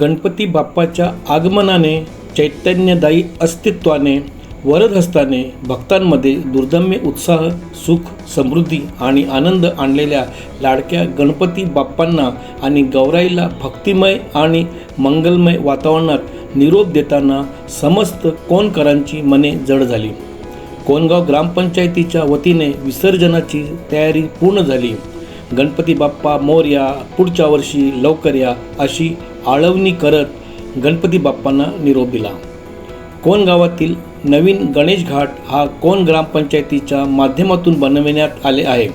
गणपती बाप्पाच्या आगमनाने चैतन्यदायी अस्तित्वाने वरदहस्ताने भक्तांमध्ये दुर्दम्य उत्साह सुख समृद्धी आणि आनंद आणलेल्या लाडक्या गणपती बाप्पांना आणि गौराईला भक्तिमय आणि मंगलमय वातावरणात निरोप देताना समस्त कोणकरांची मने जड झाली. कोणगाव ग्रामपंचायतीच्या वतीने विसर्जनाची तयारी पूर्ण झाली. गणपती बाप्पा मोर्या पुढच्या वर्षी लवकर या अशी आळवणी करत गणपती बाप्पांना निरोप दिला. कोण गावातील नवीन गणेश घाट हा कोण ग्रामपंचायतीच्या माध्यमातून बनविण्यात आले आहे?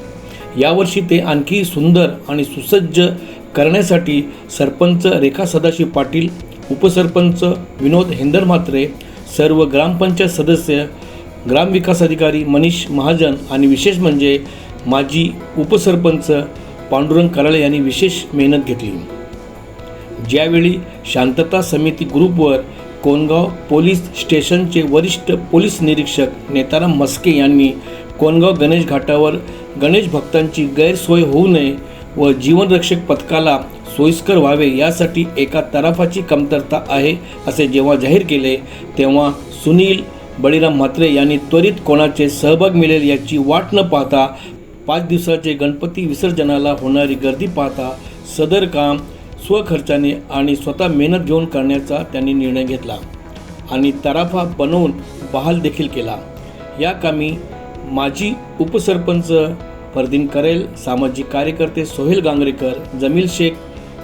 यावर्षी ते आणखी सुंदर आणि सुसज्ज करण्यासाठी सरपंच रेखा सदाशिव पाटील उपसरपंच विनोद हेंदर म्हात्रे सर्व ग्रामपंचायत सदस्य ग्रामविकास अधिकारी मनीष महाजन आणि विशेष म्हणजे माजी उपसरपंच पांडुरंग कराळे यांनी विशेष मेहनत घेतली. ज्यावेळी शांतता समिती ग्रुपवर कोनगाव पोलीस स्टेशनचे वरिष्ठ पोलीस निरीक्षक नेताराम मस्के यांनी कोनगाव गणेश घाटावर गणेश भक्तांची गैरसोय होऊ नये व जीवनरक्षक पथकाला सोयीस्कर व्हावे यासाठी एका तराफाची कमतरता आहे असे जेव्हा जाहीर केले तेव्हा सुनील बळीराम म्हात्रे यांनी त्वरित कोणाचे सहभाग मिळेल याची वाट न पाहता पाच दिवसाचे गणपती विसर्जनाला होणारी गर्दी पाहता सदर काम स्वखर्चाने आणि स्वतः मेहनत घेऊन करण्याचा त्यांनी निर्णय घेतला. आणि तराफा बनवून बहाल देखील केला. या कामी माजी उपसरपंच फरदीन करेल सामाजिक कार्यकर्ते सोहेल गांगरेकर जमील शेख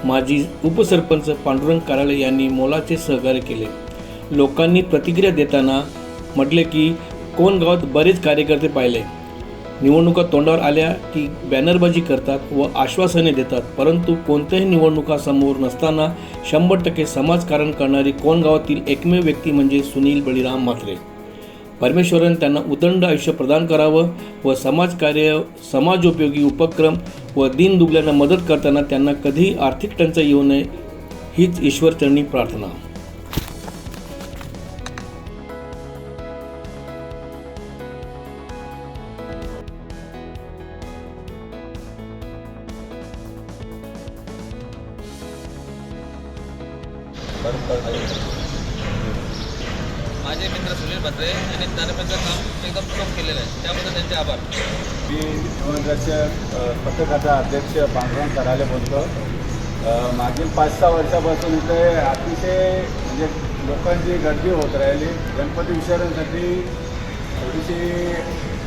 माजी उपसरपंच पांडुरंग कराळे यांनी मोलाचे सहकार्य केले. लोकांनी प्रतिक्रिया देताना म्हटले की कोण गावात बरेच कार्यकर्ते पाहिले. निवडणुका तोंडावर आल्या की बॅनरबाजी करतात व आश्वासने देतात. परंतु कोणत्याही निवडणुका समोर नसताना शंभर टक्के समाजकारण करणारी कोण गावातील एकमेव व्यक्ती म्हणजे सुनील बळीराम म्हात्रे. परमेश्वरन त्यांना उदंड आयुष्य प्रदान करावं व समाजकार्य समाजोपयोगी उपक्रम व दिनदुबल्यांना मदत करताना त्यांना कधीही आर्थिक टंचाई येऊ नये हीच ईश्वरचरणी प्रार्थना. माझे मित्र सुनील भद्रे यांनी ज्ञानपेचं काम एकदम चोख केलेलं आहे. त्याबद्दल त्यांचे आभार. मी जीवनरक्षक पथकाचा अध्यक्ष पांडुरंग करायला बोलतो. मागील पाच सहा वर्षापासून इथे अतिशय म्हणजे लोकांची गर्दी होत राहिली. गणपती विसर्जनासाठी थोडीशी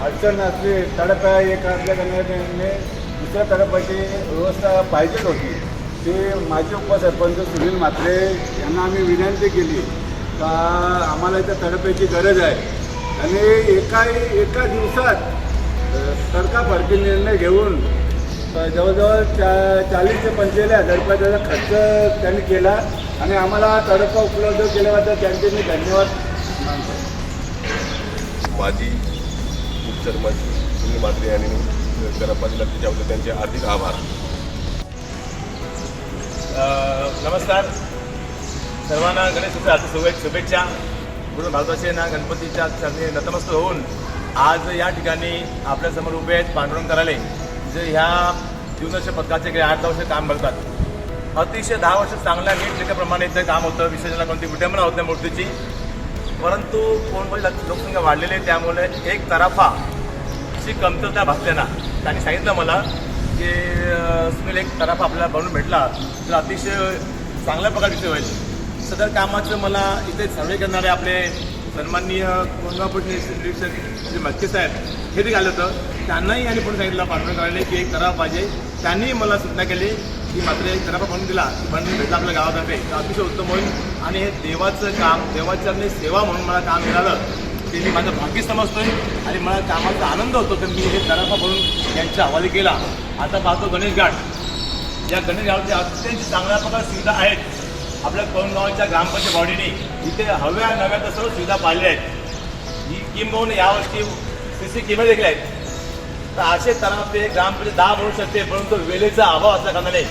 अडचण असली तडप एक असल्याकारणे दुसऱ्या तडपाची व्यवस्था पाहिजेच होती. ते माझे उपसरपंच सुनील म्हात्रे यांना आम्ही विनंती केली का आम्हाला इथं तडप्याची गरज आहे. आणि एका एका दिवसात तडकाफडकी निर्णय घेऊन जवळजवळ चा चाळीस ते पंचेचाळीस हजार रुपयाचा खर्च त्यांनी केला आणि आम्हाला तडका उपलब्ध केल्याबद्दल त्यांचे मी धन्यवाद मानतो. माजी उपसरपंच सुनील म्हात्रे यांनी करपाची लक्ष त्यांचे हार्दिक आभार. नमस्कार. सर्वांना गणेशोत्सव हार्दिक शुभे शुभेच्छा. पूर्ण भारतवासीयांना गणपतीच्या चरणी नतमस्त होऊन आज या ठिकाणी आपल्यासमोर उभे आहेत पांडुरंग कराले जे ह्या जीवनश पथकाचे काही आठ दहा वर्ष काम करतात. अतिशय दहा वर्ष चांगल्या नीटनेटप्रमाणे इथं काम होतं. विसर्जनाला कोणती विटंबना होत नाही मूर्तीची. परंतु कोणकोणी लोकसंख्या वाढलेली आहे त्यामुळे एक तराफा ची कमतरता भासल्याना त्यांनी सांगितलं मला जे सुनील एक तराफ आपल्याला बनून भेटला तर अतिशय चांगल्या प्रकारे होईल सदर कामाचं मला इथे सर्वे करणारे आपले सन्माननीय कोल्हापूर निरीक्षक जे मस्के साहेब हे ते आलं होतं. त्यांनाही आणि पुढे सांगितलं पाठवून करायला की एक तराफ पाहिजे त्यांनीही मला सूचना केली की मात्र एक तराफा बनून दिला बनून भेटला आपल्या गावातर्फे. तर अतिशय उत्तम होईल. आणि हे देवाचं काम देवाच्या आणि सेवा म्हणून मला काम मिळालं. ते मी माझं भाग्य समजतोय आणि मला कामाचा आनंद होतो तर मी हे तराफा म्हणून यांच्या हवाली केला. आता पाहतो गणेश घाट. या गणेश घाटमध्ये अत्यंत चांगल्या प्रकार सुविधा आहेत. आपल्या कोणगावच्या ग्रामपंचायत बॉडीने इथे हव्या नव्या तर सर्व सुविधा पाळल्या आहेत. ही किंबहुना यावर्षी सी सी कॅमेरे देखील आहेत. तर असे तराफे ग्रामपंचायत दहा म्हणू शकते परंतु वेळेचा अभाव असल्या कारणाने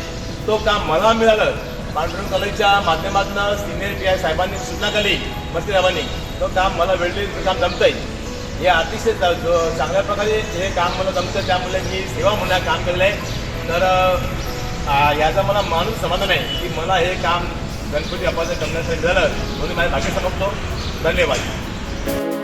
तो काम मला मिळालं. पांडुरंग कॉलेजच्या माध्यमातून सिनियर पी आय साहेबांनी सूचना केली. मस्ती साहेबांनी तो काम मला वेळेत काम जमतंय. हे अतिशय चांगल्या प्रकारे हे काम मला जमतं त्यामुळे मी सेवा म्हणून काम केलेलं आहे. तर याचा मला माणूस समाधान आहे की मला हे काम गणपती अपाचं करण्यासाठी झालं म्हणून माझ्या भाग्य समजतो धन्यवाद.